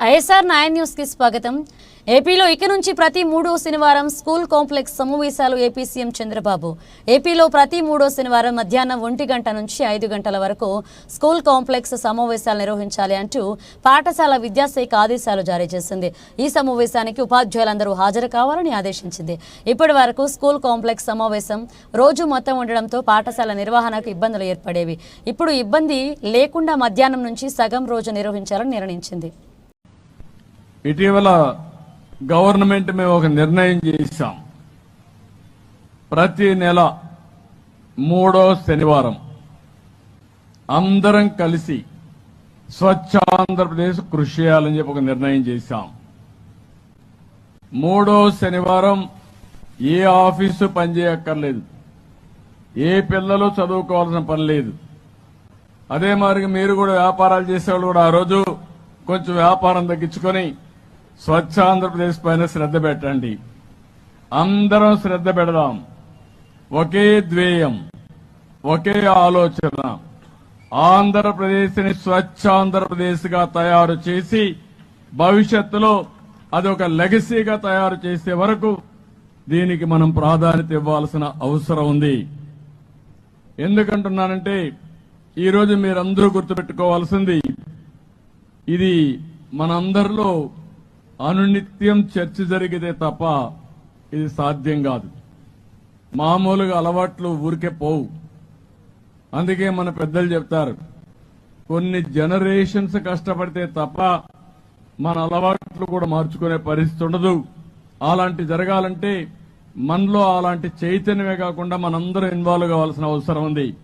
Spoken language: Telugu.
ఐఎస్ఆర్ నైన్ న్యూస్కి స్వాగతం. ఏపీలో ఇక నుంచి ప్రతి మూడో శనివారం స్కూల్ కాంప్లెక్స్ సమావేశాలు ఏపీ సీఎం చంద్రబాబు. ఏపీలో ప్రతి మూడో శనివారం మధ్యాహ్నం ఒంటి గంట నుంచి ఐదు గంటల వరకు స్కూల్ కాంప్లెక్స్ సమావేశాలు నిర్వహించాలి అంటూ పాఠశాల విద్యాశాఖ ఆదేశాలు జారీ చేసింది. ఈ సమావేశానికి ఉపాధ్యాయులందరూ హాజరు కావాలని ఆదేశించింది. ఇప్పటి వరకు స్కూల్ కాంప్లెక్స్ సమావేశం రోజు మొత్తం ఉండడంతో పాఠశాల నిర్వహణకు ఇబ్బందులు ఏర్పడేవి. ఇప్పుడు ఇబ్బంది లేకుండా మధ్యాహ్నం నుంచి సగం రోజు నిర్వహించాలని నిర్ణయించింది. ఇటీవల గవర్నమెంట్ మేము ఒక నిర్ణయం చేశాం. ప్రతి నెల మూడో శనివారం అందరం కలిసి స్వచ్ఛ ఆంధ్రప్రదేశ్ కృషి చేయాలని చెప్పి ఒక నిర్ణయం చేశాం. మూడో శనివారం ఏ ఆఫీసు పనిచేయక్కర్లేదు ఏ పిల్లలు చదువుకోవాల్సిన పని లేదు. అదే మరి మీరు కూడా వ్యాపారాలు చేసేవాళ్ళు కూడా ఆ రోజు కొంచెం వ్యాపారం తగ్గించుకొని స్వచ్ఛ ఆంధ్రప్రదేశ్ పైన శ్రద్ధ పెట్టండి. అందరం శ్రద్ధ పెడదాం. ఒకే ధ్యేయం ఒకే ఆలోచన. ఆంధ్రప్రదేశ్ని స్వచ్ఛ ఆంధ్రప్రదేశ్గా తయారు చేసి భవిష్యత్తులో అది ఒక లెగసీగా తయారు చేసే వరకు దీనికి మనం ప్రాధాన్యత ఇవ్వాల్సిన అవసరం ఉంది. ఎందుకంటున్నానంటే ఈరోజు మీరందరూ గుర్తుపెట్టుకోవాల్సింది ఇది మనందరిలో అనునిత్యం చర్చ జరిగితే తప్ప ఇది సాధ్యం కాదు. మామూలుగా అలవాట్లు ఊరికే పోవు. అందుకే మన పెద్దలు చెప్తారు కొన్ని జనరేషన్స్ కష్టపడితే తప్ప మన అలవాట్లు కూడా మార్చుకునే పరిస్థితి ఉండదు. అలాంటి జరగాలంటే మనలో అలాంటి చైతన్యమే కాకుండా మనందరం ఇన్వాల్వ్ కావాల్సిన అవసరం ఉంది.